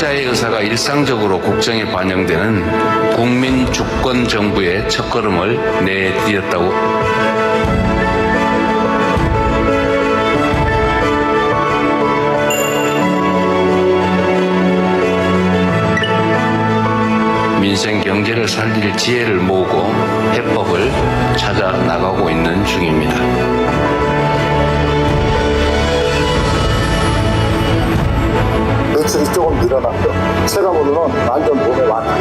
여사가 일상적으로 국정에 반영되는 국민 주권 정부의 첫걸음을 내디뎠다고 민생 경제를 살릴 지혜를 모으고 해법을 찾아 나가고 있는 중입니다. 이 조금 늘어났고 체감으로는 완전 몸에 왔다.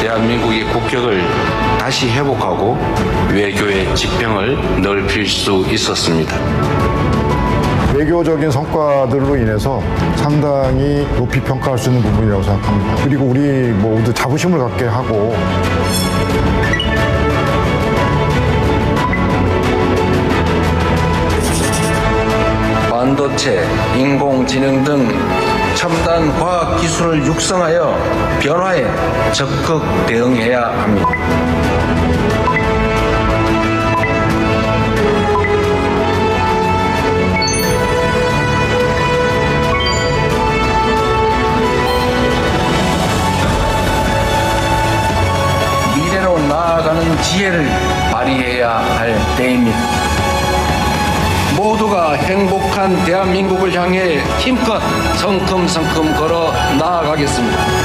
대한민국의 국격을 다시 회복하고 외교의 지평을 넓힐 수 있었습니다. 외교적인 성과들로 인해서 상당히 높이 평가할 수 있는 부분이라고 생각합니다. 그리고 우리 모두 자부심을 갖게 하고 반도체, 인공지능 등 첨단 과학 기술을 육성하여 변화에 적극 대응해야 합니다. 미래로 나아가는 지혜를 발휘해야 할 때입니다. 모두가 행복한 대한민국을 향해 힘껏 성큼성큼 걸어 나아가겠습니다.